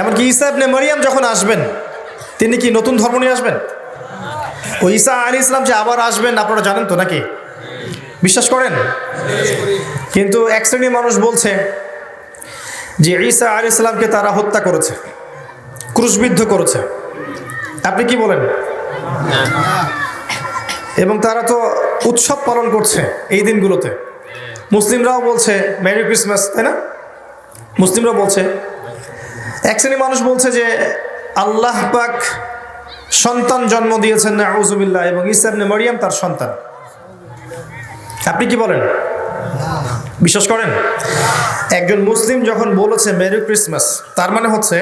এমনকি ঈসা ইবনে মারিয়াম যখন আসবেন, তিনি কি নতুন ধর্ম নিয়ে আসবেন? ও ঈসা আলী ইসলাম যে আবার আসবেন, আপনারা জানেন তো নাকি? বিশ্বাস করেন? কিন্তু এক শ্রেণির মানুষ বলছে যে ঈসা আলী ইসলামকে তারা হত্যা করেছে, ক্রুশবিদ্ধ করেছে। আপনি কি বলেন? এবং তারা তো উৎসব পালন করছে এই দিনগুলোতে। মুসলিমরাও বলছে মেরি ক্রিসমাস তাই না? মুসলিমরা বলছে এক শ্রেণি মানুষ বলছে যে আল্লাহ পাক সন্তান জন্ম দিয়েছেন আউজুবিল্লাহ এবং ইসাবনে মরিয়াম তার সন্তান। আপনি কি বলেন? বিশ্বাস করেন? একজন মুসলিম যখন বলেছে, মেরি ক্রিসমাস তার মানে হচ্ছে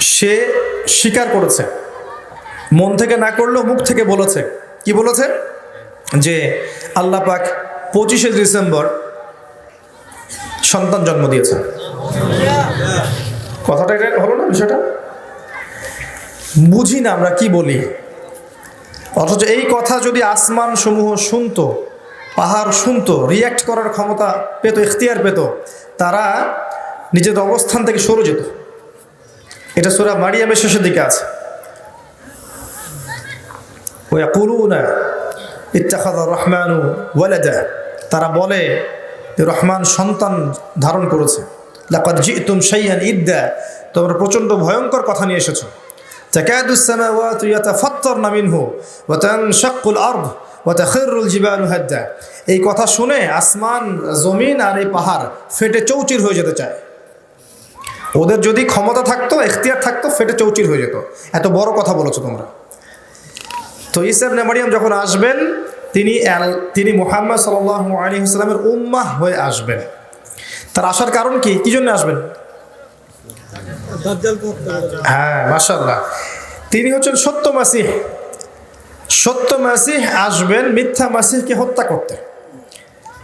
সে স্বীকার করেছে। মন থেকে না করলেও মুখ থেকে বলেছে। কি বলেছে? যে আল্লাহ পাক পঁচিশে ডিসেম্বর সন্তান জন্ম দিয়েছে কথাটা এটা হলো না বিষয়টা? বুঝি না আমরা কি বলি। অথচ এই কথা যদি আসমান সমূহ শুনতো, পাহাড় শুনতো রিয়্যাক্ট করার ক্ষমতা পেত, ইখতিয়ার পেত, তারা নিজেদের অবস্থান থেকে সরে যেত। এটা সুরা মারিয়ামের শেষের দিকে আছে। রহমানু তারা বলে রহমান সন্তান ধারণ করেছে। লাকাদ জিতুম শাইয়ান ইদ্দা। তোমরা প্রচণ্ড ভয়ঙ্কর কথা নিয়ে এসেছ। তাকাদুস সামাওয়াতু ইয়াতাফাত্তারনা মিনহু ওয়া তানশাক্কুল আরদ ওয়া তাখিরুল জিবালু হাদ্দা। এই কথা শুনে আসমান, জমিন আর এই পাহাড় ফেটে চৌচির হয়ে যেতে চায়। ওদের যদি ক্ষমতা থাকতো, এখতিয়ার থাকতো, ফেটে চৌচির হয়ে যেত। এত বড় কথা বলেছ তোমরা। তো ইসাব নেমারিয়াম যখন আসবেন, তিনি তিনি মোহাম্মদ সাল্লাহ আলী ইসলামের উম্মাহ হয়ে আসবেন। তার আসার কারণ কি? কি জন্য আসবেন? হ্যাঁ মাশাল্লাহ তিনি হচ্ছেন সত্য মাসিহ। সত্য মাসিহ আসবেন মিথ্যা মাসিহকে হত্যা করতে।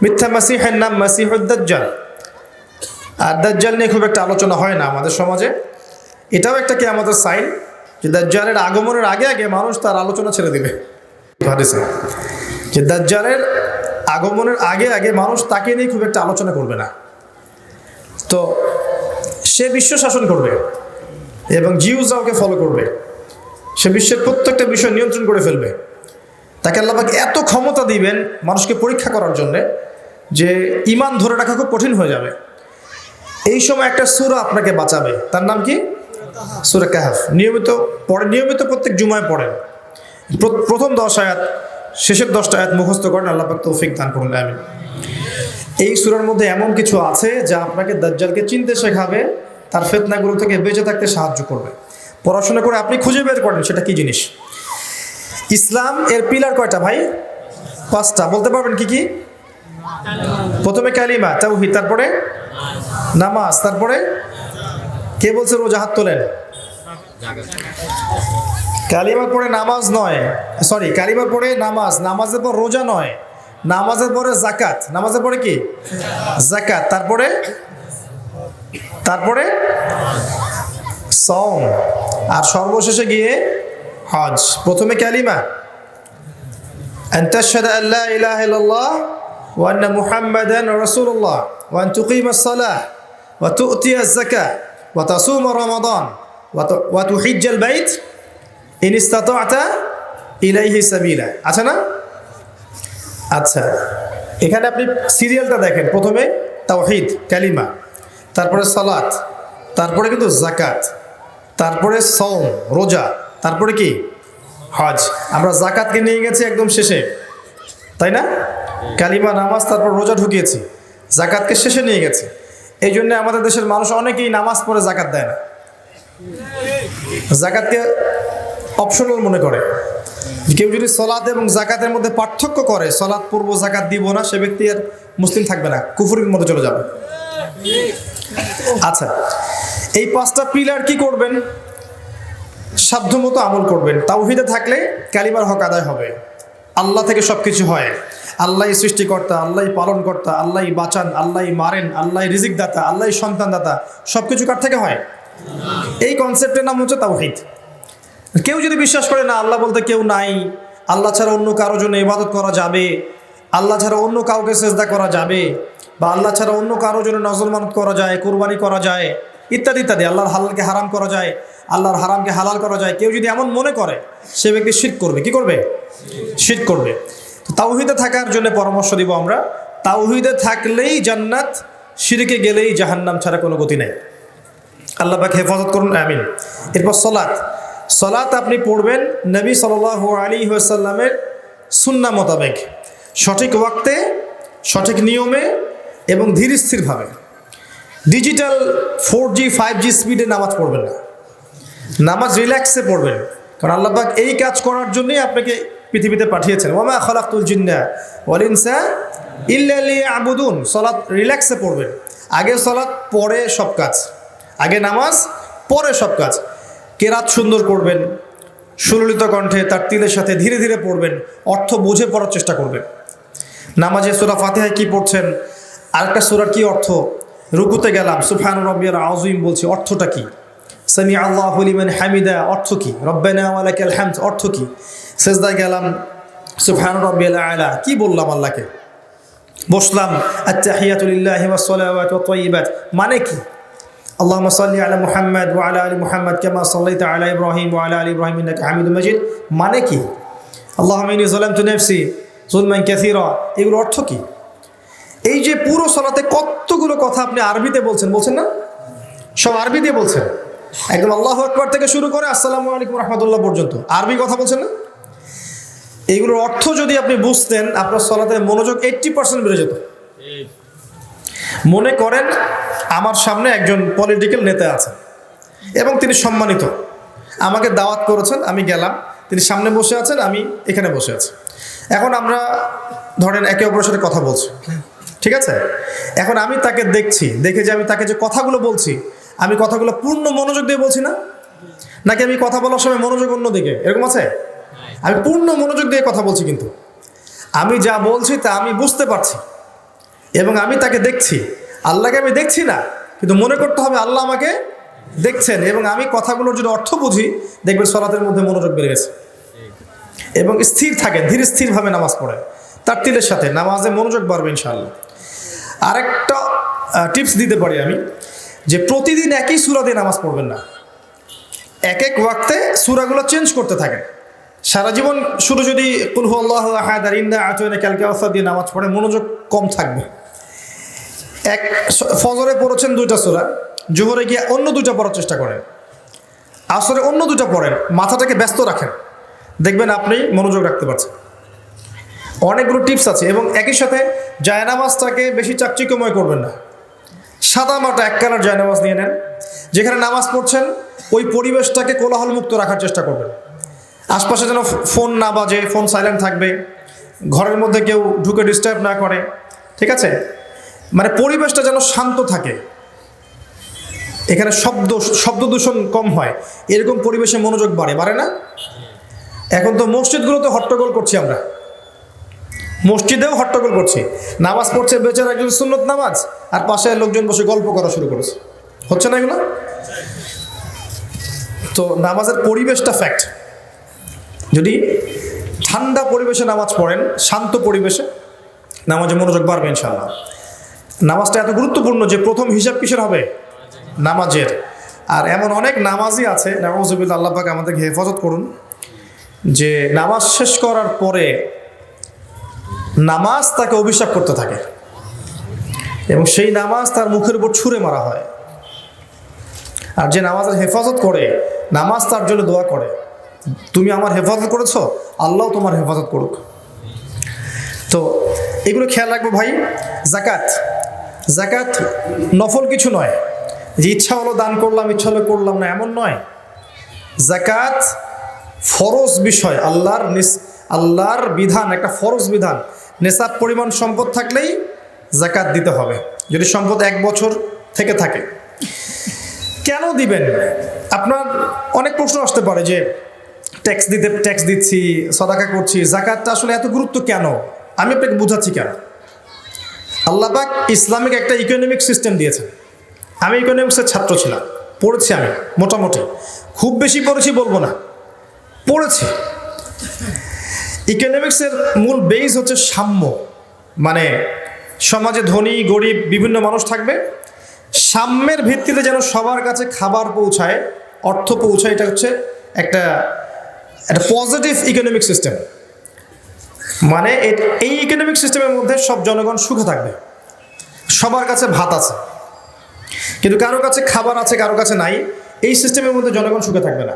মিথ্যা মাসিহের নাম মাসিহুদ্দাজ্জাল আর দাজ্জাল নিয়ে খুব একটা আলোচনা হয় না আমাদের সমাজে। এটাও একটা কি আমাদের সাইন যে দাজ্জালের আগমনের আগে আগে মানুষ তার আলোচনা ছেড়ে দেবে। হাদিসে। যে দাজ্জালের আগমনের আগে আগে মানুষ তাকে নিয়ে খুব একটা আলোচনা করবে না। তো সে বিশ্ব শাসন করবে এবং জিউজাওকে ফলো করবে। সে বিশ্বের প্রত্যেকটা বিষয় নিয়ন্ত্রণ করে ফেলবে। তাকে আল্লাহকে এত ক্ষমতা দিবেন মানুষকে পরীক্ষা করার জন্যে যে ইমান ধরে রাখা খুব কঠিন হয়ে যাবে। এই সময় একটা সুরা আপনাকে বাঁচাবে। তার নাম কি? সুরা কাহাফ। নিয়মিত পড়ে নিয়মিত প্রত্যেক জুমায় পড়েন। প্র- প্রথম দশ আয়াত শেষের দশটা আয়াত মুখস্থ করেন, আল্লাহ তৌফিক দান করুন আমি এই সুরার মধ্যে এমন কিছু আছে যা আপনাকে দাজ্জালকে চিনতে শেখাবে, তার ফেতনাগুলো থেকে বেঁচে থাকতে সাহায্য করবে। পড়াশোনা করে আপনি খুঁজে বের করেন সেটা কি জিনিস? ইসলাম এর পিলার কয়টা ভাই? পাঁচটা, বলতে পারবেন কি কি? প্রথমে কালিমা, তাওহিদ, তারপরে নামাজ, তারপরে কে বলছে রোজা হাত তোলেন? কালিমা পড়ে নামাজ নয়। সরি কালিমা পড়ে নামাজ। নামাজের পর রোজা নয়। নামাজের পরে জাকাত নামাজের পরে কি? জাকাত তারপরে? তারপরে? সং আর সর্বশেষে গিয়ে হজ। প্রথমে ক্যালিমা আন্তাশহাদা আল্লা ইলাহা ইল্লাল্লাহ ওয়া আন্না মুহাম্মাদান রাসূলুল্লাহ ওয়া আন তুকিমাস সালাহ ওয়া তু'তিয়াজ যাকাত ওয়া তাসুমা রমাদান ওয়া আছে না? আচ্ছা এখানে আপনি সিরিয়ালটা দেখেন। প্রথমে তাওহিদ ক্যালিমা তারপরে সালাত, তারপরে কিন্তু জাকাত তারপরে সম রোজা, তারপরে কি? হজ। আমরা জাকাতকে নিয়ে গেছি একদম শেষে। তাই না? কালিমা, নামাজ, তারপর রোজা ঢুকিয়েছি। জাকাতকে শেষে নিয়ে গেছি। এই জন্য আমাদের দেশের মানুষ অনেকেই নামাজ পড়ে জাকাত দেয় না। জাকাতকে অপশনাল মনে করে। কেউ যদি সলাদ এবং জাকাতের মধ্যে পার্থক্য করে সলাদ পূর্ব জাকাত দিব না, সে ব্যক্তি আর মুসলিম থাকবে না, কুফুরির মধ্যে চলে যাবে। আচ্ছা এই পাঁচটা পিলার কি করবেন? সাধ্যমতো আমল করবেন। তাওহিদে থাকলে কালিমার হক আদায় হবে। আল্লাহ থেকে সব কিছু হয়। আল্লাহ সৃষ্টিকর্তা আল্লাহ পালনকর্তা আল্লাহ বাঁচান আল্লাহ মারেন আল্লাহ রিজিক দাতা আল্লাহ সন্তান দাতা সব কিছু কার থেকে হয়? এই কনসেপ্টের নাম হচ্ছে তাওহিদ। কেউ যদি বিশ্বাস করে, না, আল্লাহ বলতে কেউ নাই, আল্লাহ ছাড়া অন্য কারও জন্য ইবাদত করা যাবে, আল্লাহ ছাড়া অন্য কাউকে সেজদা করা যাবে, বা আল্লাহ ছাড়া অন্য কারও জন্য নজর মানত করা যায়, কোরবানি করা যায়, ইত্যাদি ইত্যাদি, আল্লাহর হালালকে হারাম করা যায়, আল্লাহর হারামকে হালাল করা যায়, কেউ যদি এমন মনে করে, সে ব্যক্তি শীত করবে, কি করবে? শীত করবে। তাওহিদে থাকার জন্য পরামর্শ দিব আমরা, তাওহিদে থাকলেই জান্নাত সিরিকে গেলেই জাহান্নাম ছাড়া কোনো গতি নেই। আল্লাহ পাক হেফাজত করুন, আমিন। এরপর সলাৎ সলাৎ আপনি পড়বেন নবী সাল আলী সাল্লামের সুন্না মোতাবেক। সঠিক ওয়াক্তে, সঠিক নিয়মে এবং ধীর স্থিরভাবে। Digital four G five G স্পিডে নামাজ পড়বেন না। নামাজ রিল্যাক্সে পড়বেন। কারণ আল্লাহ পাক এই কাজ করার জন্যই আপনাকে পৃথিবীতে পাঠিয়েছেন। ওমা খলাকুল জিন্না ওয়ালিনসা ইল্লালি আবুদুন সলাৎ রিল্যাক্সে পড়বেন। আগে সলাৎ পরে সব কাজ। আগে নামাজ, পরে সব কাজ। কেরাত সুন্দর করবেন? সুললিত কণ্ঠে তার তিলের সাথে ধীরে ধীরে পড়বেন, অর্থ বুঝে পড়ার চেষ্টা করবেন। নামাজে সুরা ফাতেহায় কি পড়ছেন? আরেকটা সুরার কি অর্থ? রুকুতে গেলাম সুফান রব্বিয়াল আজইম বলছি, অর্থটা কি? সামি আল্লাহ হলিমান হামিদা, অর্থ কি? রব্বানা হামদ, অর্থ কী? সেজদায় গেলাম সুফান রব্বিয়াল আলা কি বললাম আল্লাহকে? বসলাম ওয়াত তাইয়্যিবাত মানে কি? اللهم صل على محمد وعلى ال محمد كما صليت على ابراهيم وعلى ال ابراهيم انك حميد مجيد মানে কি اللهم اني ظلمت نفسي ظلما كثيرا এগুলো অর্থ কি এই যে পুরো সলাতে কতগুলো কথা আপনি আরবিতে বলছেন বলছেন না সব আরবি দিয়ে বলছেন একদম আল্লাহ আকবর থেকে শুরু করে আসসালামু আলাইকুম রহমতুল্লাহ পর্যন্ত আরবি কথা বলছেন না এইগুলোর অর্থ যদি আপনি বুঝতেন আপনার সলাতে মনোযোগ এইট্টি পার্সেন্ট বেড়ে যেত মনে করেন আমার সামনে একজন পলিটিক্যাল নেতা আছেন। এবং তিনি সম্মানিত। আমাকে দাওয়াত করেছেন, আমি গেলাম। তিনি সামনে বসে আছেন, আমি এখানে বসে আছি। এখন আমরা ধরেন একে অপরের সাথে কথা বলছি। ঠিক আছে? এখন আমি তাকে দেখছি, দেখে যে আমি তাকে যে কথাগুলো বলছি, আমি কথাগুলো পূর্ণ মনোযোগ দিয়ে বলছি না? নাকি আমি কথা বলার সময় মনোযোগ অন্যদিকে? এরকম আছে? আমি পূর্ণ মনোযোগ দিয়ে কথা বলছি কিন্তু। আমি যা বলছি তা আমি বুঝতে পারছি। এবং আমি তাকে দেখছি। আল্লাহকে আমি দেখছি না, কিন্তু মনে করতে হবে আল্লাহ আমাকে দেখছেন এবং আমি কথাগুলোর যদি অর্থ বুঝি, দেখবেন সলাতের মধ্যে মনোযোগ বেড়ে গেছে। এবং স্থির থাকে ধীরে স্থিরভাবে নামাজ পড়ে তার তিলের সাথে নামাজে মনোযোগ বাড়বে ইনশাআল্লাহ। আরেকটা টিপস দিতে পারি আমি, যে প্রতিদিন একই সুরা দিয়ে নামাজ পড়বেন না। এক এক ওয়াক্তে সুরাগুলো চেঞ্জ করতে থাকেন। সারা জীবন শুধু যদি কুলহু আল্লাহ আহাদ ইন্দা আচরণে ক্যালকে অবস্থা দিয়ে নামাজ পড়ে মনোযোগ কম থাকবে। এক ফজরে পড়েছেন দুইটা সুরা, জোহরে গিয়ে অন্য দুইটা পড়ার চেষ্টা করেন। আসরে অন্য দুটা পড়েন, মাথাটাকে ব্যস্ত রাখেন। দেখবেন আপনি মনোযোগ রাখতে পারছেন। অনেকগুলো টিপস আছে এবং একই সাথে জায়নামাজটাকে বেশি চাকচিক্যময় করবেন না। সাদা মাটা এক কালার জায়নামাজ নিয়ে নেন। যেখানে নামাজ পড়ছেন, ওই পরিবেশটাকে কোলাহলমুক্ত রাখার চেষ্টা করবেন। আশপাশে যেন ফোন না বাজে, ফোন সাইলেন্ট থাকবে, ঘরের মধ্যে কেউ ঢুকে ডিস্টার্ব না করে, ঠিক আছে? মানে পরিবেশটা যেন শান্ত থাকে। এখানে শব্দ শব্দ দূষণ কম হয়। এরকম পরিবেশে মনোযোগ বাড়ে বাড়ে না? এখন তো মসজিদগুলোতে হট্টগোল করছি আমরা। মসজিদেও হট্টগোল করছি। নামাজ পড়ছে বেচার একজন সুন্নত নামাজ, আর পাশে লোকজন বসে গল্প করা শুরু করেছে। হচ্ছে না এগুলো? তো নামাজের পরিবেশটা ফ্যাক্ট যদি ঠান্ডা পরিবেশে নামাজ পড়েন, শান্ত পরিবেশে নামাজে মনোযোগ বাড়বে ইনশাল্লাহ নামাজটা এত গুরুত্বপূর্ণ যে প্রথম হিসাব কিসের হবে? নামাজের। আর এমন অনেক নামাজই আছে নামাজবিল্লা আল্লাহ পাক আমাদেরকে হেফাজত করুন, যে নামাজ শেষ করার পরে নামাজ তাকে অভিশাপ করতে থাকে এবং সেই নামাজ তার মুখের উপর ছুঁড়ে মারা হয়। আর যে নামাজের হেফাজত করে, নামাজ তার জন্য দোয়া করে তুমি আমার হেফাজত করেছ, আল্লাহ তোমার হেফাজত করুক। তো এগুলো খেয়াল রাখব ভাই জাকাত জাকাত নফল কিছু নয়। যে ইচ্ছা হলো দান করলাম, ইচ্ছা হলো করলাম না, এমন নয়। জাকাত ফরজ বিষয়, আল্লাহর আল্লাহর বিধান, একটা ফরজ বিধান। নেশাব পরিমাণ সম্পদ থাকলেই জাকাত দিতে হবে। যদি সম্পদ এক বছর থেকে থাকে। কেন দিবেন? আপনার অনেক প্রশ্ন আসতে পারে যে ট্যাক্স দিতে ট্যাক্স দিচ্ছি, সদাকা করছি, জাকাতটা আসলে এত গুরুত্ব কেন? আমি আপনাকে বুঝাচ্ছি কেন? আল্লাহবাক ইসলামিক একটা ইকোনমিক সিস্টেম দিয়েছেন। আমি ইকোনমিক্সের ছাত্র ছিলাম, পড়েছি আমি, মোটামুটি। খুব বেশি পড়েছি বলব না, পড়েছি। ইকোনমিক্সের মূল বেস হচ্ছে সাম্য মানে সমাজে ধনী, গরিব, বিভিন্ন মানুষ থাকবে। সাম্যের ভিত্তিতে যেন সবার কাছে খাবার পৌঁছায়, অর্থ পৌঁছায়, এটা হচ্ছে একটা একটা পজিটিভ ইকোনমিক সিস্টেম মানে এই ইকোনমিক সিস্টেমের মধ্যে সব জনগণ সুখে থাকবে। সবার কাছে ভাত আছে। কিন্তু কারও কাছে খাবার আছে, কারও কাছে নাই, এই সিস্টেমের মধ্যে জনগণ সুখে থাকবে না।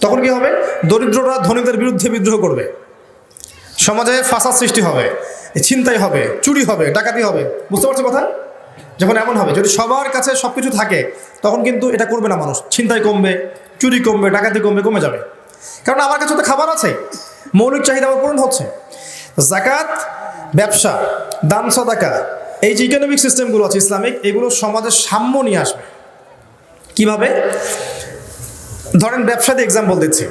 তখন কি হবে? দরিদ্ররা ধনীদের বিরুদ্ধে বিদ্রোহ করবে। সমাজে ফাসাদ সৃষ্টি হবে, ছিনতাই হবে, চুরি হবে, ডাকাতি হবে। বুঝতে পারছ কথা? যখন এমন হবে, যদি সবার কাছে সব কিছু থাকে, তখন কিন্তু এটা করবে না মানুষ। ছিনতাই কমবে, চুরি কমবে, ডাকাতি কমবে, কমে যাবে। কারণ আমার কাছে তো খাবার আছে। মৌলিক চাহিদা আমার পূরণ হচ্ছে। জাকাত ব্যবসা, দান, সদাকা, এই যে ইকোনমিক সিস্টেমগুলো আছে, ইসলামিক, এগুলো সমাজের সাম্য নিয়ে আসবে। কীভাবে? ধরেন ব্যবসাতে এক্সাম্পল দিচ্ছি।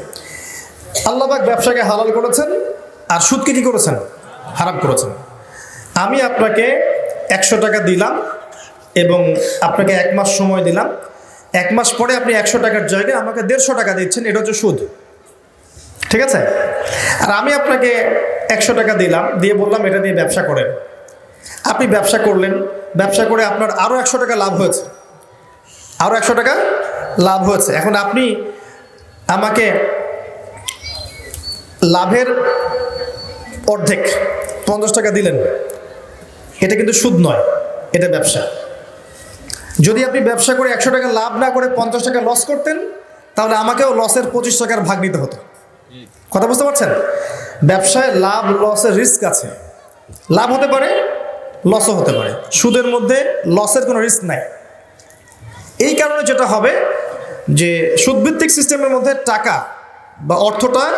আল্লাহবাক ব্যবসাকে হালাল করেছেন আর সুদকে কি করেছেন? হারাম করেছেন। আমি আপনাকে একশো টাকা দিলাম এবং আপনাকে এক মাস সময় দিলাম। এক মাস পরে আপনি একশো টাকার জায়গায় আমাকে দেড়শো টাকা দিচ্ছেন, এটা হচ্ছে সুদ। ঠিক আছে? আর আমি আপনাকে একশো টাকা দিলাম, দিয়ে বললাম এটা নিয়ে ব্যবসা করেন। আপনি ব্যবসা করলেন, ব্যবসা করে আপনার আরও একশো টাকা লাভ হয়েছে। আরও একশো টাকা লাভ হয়েছে। এখন আপনি আমাকে লাভের অর্ধেক, পঞ্চাশ টাকা দিলেন। এটা কিন্তু সুদ নয়, এটা ব্যবসা। যদি আপনি ব্যবসা করে একশো টাকা লাভ না করে পঞ্চাশ টাকা লস করতেন, তাহলে আমাকেও লসের পঁচিশ টাকার ভাগ নিতে হতো। কথা বুঝতে পারছেন? ব্যবসায় লাভ লসের রিস্ক আছে। লাভ হতে পারে লসও হতে পারে। সুদের মধ্যে লসের কোনো রিস্ক নাই। এই কারণে যেটা হবে যে, সুদভিত্তিক সিস্টেমের মধ্যে টাকা বা অর্থটা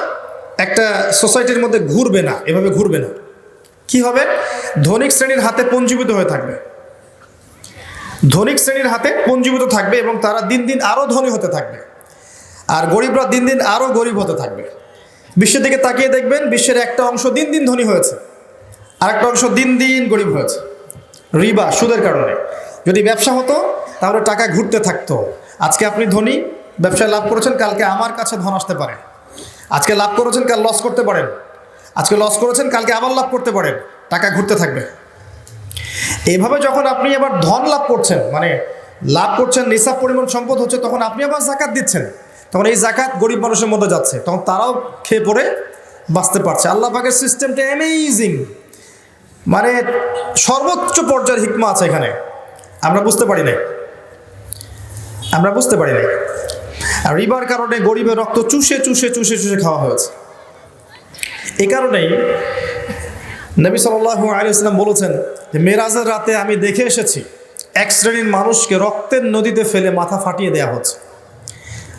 একটা সোসাইটির মধ্যে ঘুরবে না, এভাবে ঘুরবে না। কি হবে? ধনিক শ্রেণির হাতে পঞ্জীবিত হয়ে থাকবে। ধনিক শ্রেণির হাতে পঞ্জীবিত থাকবে এবং তারা দিন দিন আরও ধনী হতে থাকবে। আর গরিবরা দিন দিন আরও গরিব হতে থাকবে। বিশ্বের দিকে তাকিয়ে দেখবেন, বিশ্বের একটা অংশ দিন দিন ধনী হয়েছে, আরেকটা অংশ দিন দিন গরিব হয়েছে। রিবা, সুদের কারণে। যদি ব্যবসা হতো, তাহলে টাকা ঘুরতে থাকতো। আজকে আপনি ধনী, ব্যবসায় লাভ করেছেন, কালকে আমার কাছে ধন আসতে পারে। আজকে লাভ করেছেন, কাল লস করতে পারেন। আজকে লস করেছেন, কালকে আবার লাভ করতে পারেন। টাকা ঘুরতে থাকবে। এইভাবে যখন আপনি আবার ধন লাভ করছেন মানে লাভ করছেন, নিসাব পরিমাণ সম্পদ হচ্ছে, তখন আপনি আবার জাকাত দিচ্ছেন। তখন এই জাকাত গরিব মানুষের মধ্যে যাচ্ছে। তখন তারাও খেয়ে পড়ে বাঁচতে পারছে। আল্লাহ পাকের সিস্টেমটা অ্যামেজিং মানে সর্বোচ্চ পর্যায়ের হিকমা আছে এখানে। আমরা বুঝতে পারি নাই। আমরা বুঝতে পারি নাই। আর রিবার কারণে গরিবের রক্ত চুষে চুষে চুষে চুষে খাওয়া হয়েছে। এ কারণেই নবী সাল্লাল্লাহু আলাইহি ইসলাম বলেছেন যে, মেরাজের রাতে আমি দেখে এসেছি, এক শ্রেণির মানুষকে রক্তের নদীতে ফেলে মাথা ফাটিয়ে দেওয়া হচ্ছে।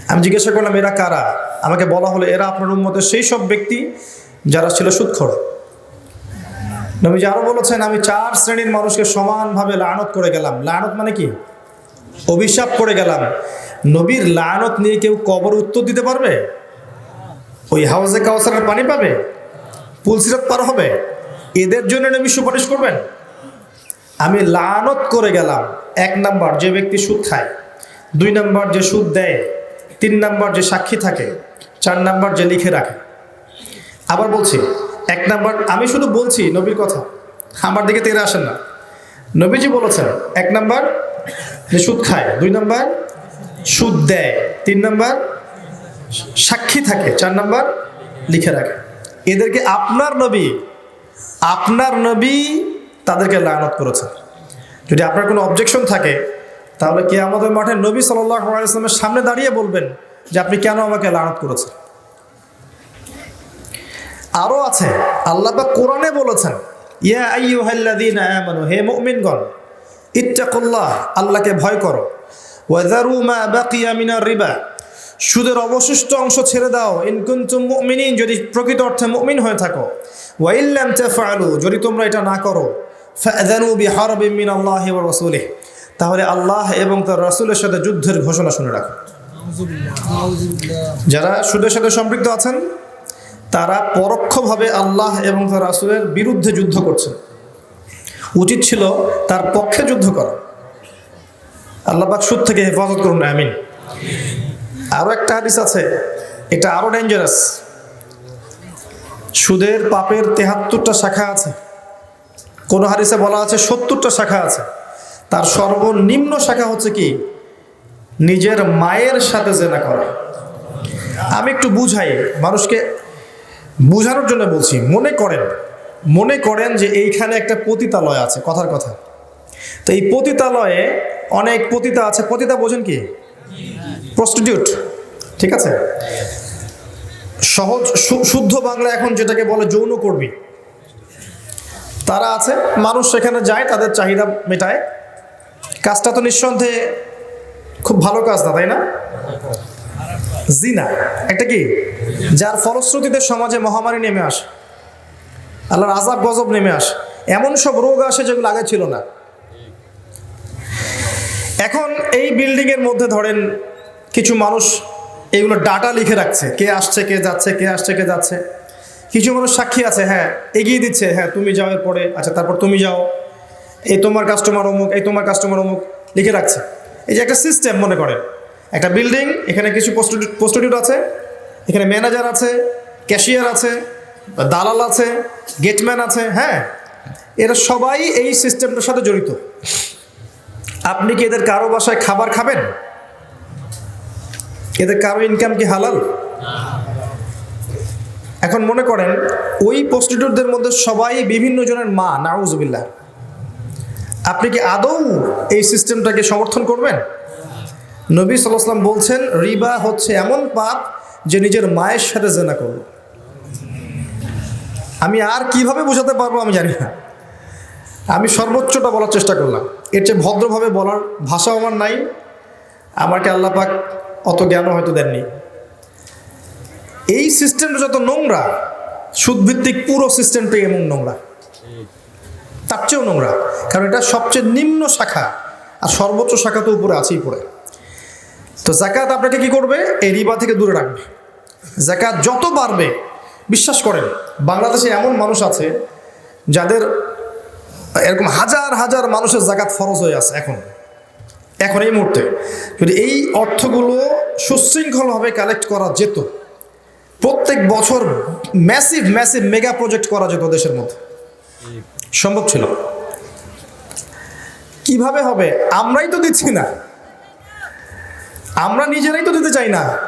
আমি জিজ্ঞাসা করলাম, এরা কারা? আমাকে বলা হলো, এরা আপনার উন্মতের সেই সব ব্যক্তি যারা ছিল সুৎখর নবীজি আরও বলেছেন, আমি চার শ্রেণির মানুষকে সমানভাবে লানত করে গেলাম। লানত মানে কি? অভিশাপ করে গেলাম। নবীর লানত নিয়ে কেউ কবর উত্তর দিতে পারবে? ওই হাউজে কাউসারের পানি পাবে? পুলসিরাত পার হবে? এদের জন্য নবী সুপারিশ করবেন? আমি লানত করে গেলাম। এক নাম্বার, যে ব্যক্তি সুদ খায়। দুই নাম্বার, যে সুদ দেয়। তিন নাম্বার যে সাক্ষী থাকে, চার নাম্বার যে লিখে রাখে। আবার বলছি, এক নাম্বার, আমি শুধু বলছি নবীর কথা, আমার দিকে তেরে আসেন না। নবীজি বলেছেন, এক নাম্বার যে সুদ খায়, দুই নাম্বার সুদ দেয়, তিন নাম্বার সাক্ষী থাকে, চার নাম্বার লিখে রাখে। এদেরকে আপনার নবী আপনার নবী তাদেরকে লায়নত করেছেন। যদি আপনার কোনো অবজেকশন থাকে তাহলে কে আমাদের মাঠে নবী সাল্লামের সামনে দাঁড়িয়ে বলবেন যে আপনি কেন আমাকে লায়নত করেছেন? আরও আছে, আল্লাহ বা কোরআনে বলেছেন, ইয়া আইয়ুহাল্লাযীনা আমানু, হে মুমিনগণ, ইত্তাকুল্লাহ, আল্লাহকে ভয় করো। ওয়াযারু মা বাকিয়া মিনার রিবা, সুদের অবশিষ্ট অংশ ছেড়ে দাও। ইন কুনতুম মুমিনিন, যদি প্রকৃত অর্থে মুমিন হয়ে থাকো। ওয়া ইল্লাম তাফআলু, যদি তোমরা এটা না করো, ফাযানু বিহারবিন মিনাল্লাহি ওয়া রাসূলিহি। তাহলে আল্লাহ এবং তার রাসূলের সাথে যুদ্ধের ঘোষণা শুনে রাখো। যারা সুদের সাথে সম্পৃক্ত আছেন, তারা পরোক্ষভাবে আল্লাহ এবং তার রাসূলের বিরুদ্ধে যুদ্ধ করছেন। উচিত ছিল তার পক্ষে যুদ্ধ করা। আল্লাহ পাক সুদ থেকে হেফাজত করুন, আমিন। আরও একটা হাদিস আছে, এটা আরও ডেঞ্জারাস সুদের পাপের তেহাত্তরটা শাখা আছে। কোনো হাদিসে বলা আছে সত্তরটা শাখা আছে। তার সর্বনিম্ন শাখা হচ্ছে কি? নিজের মায়ের সাথে জেনা করা। আমি একটু বুঝাই, মানুষকে বুঝানোর জন্য বলছি, মনে করেন মনে করেন যে এইখানে একটা পতিতালয় আছে, কথার কথা। তো এই পতিতালয়ে অনেক পতিতা আছে, পতিতা বোঝেন কি? প্রস্টিটিউট ঠিক আছে? সহজ শুদ্ধ বাংলা এখন যেটাকে বলে যৌনকর্মী তারা আছে, মানুষ সেখানে যায়, তাদের চাহিদা মেটায়। কাজটা তো নিঃসন্দেহে খুব ভালো কাজ না, তাই না? জিনা। একটা কি? যার ফলশ্রুতিতে সমাজে মহামারী নেমে আসে, আল্লাহর আজাব গজব নেমে আসে, এমন সব রোগ আসে যেগুলো আগে ছিল না। এখন এই বিল্ডিং এর মধ্যে ধরেন কিছু মানুষ এগুলো ডাটা লিখে রাখছে, কে আসছে, কে যাচ্ছে, কে আসছে, কে যাচ্ছে। কিছু মানুষ সাক্ষী আছে হ্যাঁ এগিয়ে দিচ্ছে হ্যাঁ তুমি যাও পরে আচ্ছা তারপর তুমি যাও। এই তোমার কাস্টমার অমুক, এই তোমার কাস্টমার অমুক, লিখে রাখছে। এই যে একটা সিস্টেম মনে করেন। একটা বিল্ডিং এখানে কিছু পোস্টিটিউট আছে, এখানে ম্যানেজার আছে ক্যাশিয়ার আছে, দালাল আছে গেটম্যান আছে হ্যাঁ? এরা সবাই এই সিস্টেমটার সাথে জড়িত। আপনি কি এদের কারও বাসায় খাবার খাবেন? এদের কারও ইনকাম কি হালাল? এখন মনে করেন, ওই প্রস্টিটিউটদের মধ্যে সবাই বিভিন্ন জনের মা, নাউজুবিল্লাহ। আপনি কি আদৌ এই সিস্টেমটাকে সমর্থন করবেন? নবী সাল্লাম বলছেন, রিবা হচ্ছে এমন পাপ যে নিজের মায়ের সাথে জেনা করল আমি আর কীভাবে বোঝাতে পারব আমি জানি না। আমি সর্বোচ্চটা বলার চেষ্টা করলাম। এর চেয়ে ভদ্রভাবে বলার ভাষাও আমার নাই। আমাকে আল্লাহ পাক অত জ্ঞানও হয়তো দেননি। এই সিস্টেমটা যত নোংরা, সুদভিত্তিক পুরো সিস্টেমটাই এমন নোংরা। তার চেয়েও নোংরা। কারণ এটা সবচেয়ে নিম্ন শাখা। আর সর্বোচ্চ শাখা তো উপরে আছেই পড়ে তো জাকাত আপনাকে কি করবে? এই রিবা থেকে দূরে রাখবে। জাকাত যত বাড়বে, বিশ্বাস করেন, বাংলাদেশে এমন মানুষ আছে, যাদের এরকম হাজার হাজার মানুষের জাকাত ফরজ হয়ে আছে এখন। এখন এই মুহূর্তে। যদি এই অর্থগুলো সুশৃঙ্খলভাবে কালেক্ট করা যেত, প্রত্যেক বছর ম্যাসিভ ম্যাসিভ মেগা প্রজেক্ট করা যেত দেশের মধ্যে। সম্ভব ছিল। কীভাবে হবে? আমরাই তো দিচ্ছি না। আমরা নিজেরাই তো দিতে চাই না।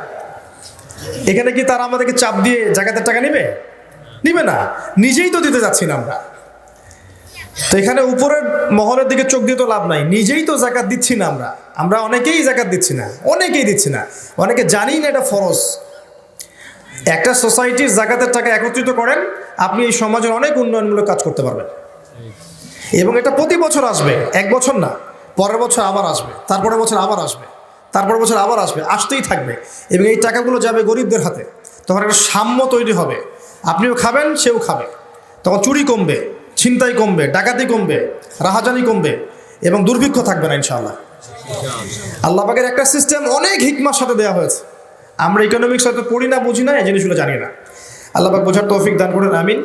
এখানে কি তারা আমাদেরকে চাপ দিয়ে জাকাতের টাকা নেবে? নিবে না। নিজেই তো দিতে যাচ্ছি না আমরা। তো এখানে উপরের মহলের দিকে চোখ দিয়ে তো লাভ নাই। নিজেই তো জাকাত দিচ্ছি না আমরা। আমরা অনেকেই জাকাত দিচ্ছি না। অনেকেই দিচ্ছি না। অনেকে জানি না এটা ফরজ। একটা সোসাইটির জাকাতের টাকা একত্রিত করেন, আপনি এই সমাজের অনেক উন্নয়নমূলক কাজ করতে পারবেন। এবং এটা প্রতি বছর আসবে, এক বছর না, পরের বছর আবার আসবে, তারপরের বছর আবার আসবে, তারপরের বছর আবার আসবে, আসতেই থাকবে এবং এই টাকাগুলো যাবে গরিবদের হাতে, তখন একটা সাম্য তৈরি হবে, আপনিও খাবেন, সেও খাবে, তখন চুরি কমবে, ছিনতাই কমবে, ডাকাতি কমবে, রাহাজানি কমবে এবং দুর্ভিক্ষ থাকবে না ইনশাআল্লাহ। আল্লাহ পাকের একটা সিস্টেম অনেক হিকমার সাথে দেওয়া হয়েছে, আমরা ইকোনমিক্স হয়তো পড়ি না, বুঝি না, এই জিনিসগুলো জানি না। আল্লাহ বোঝার তৌফিক দান করেন, আমিন।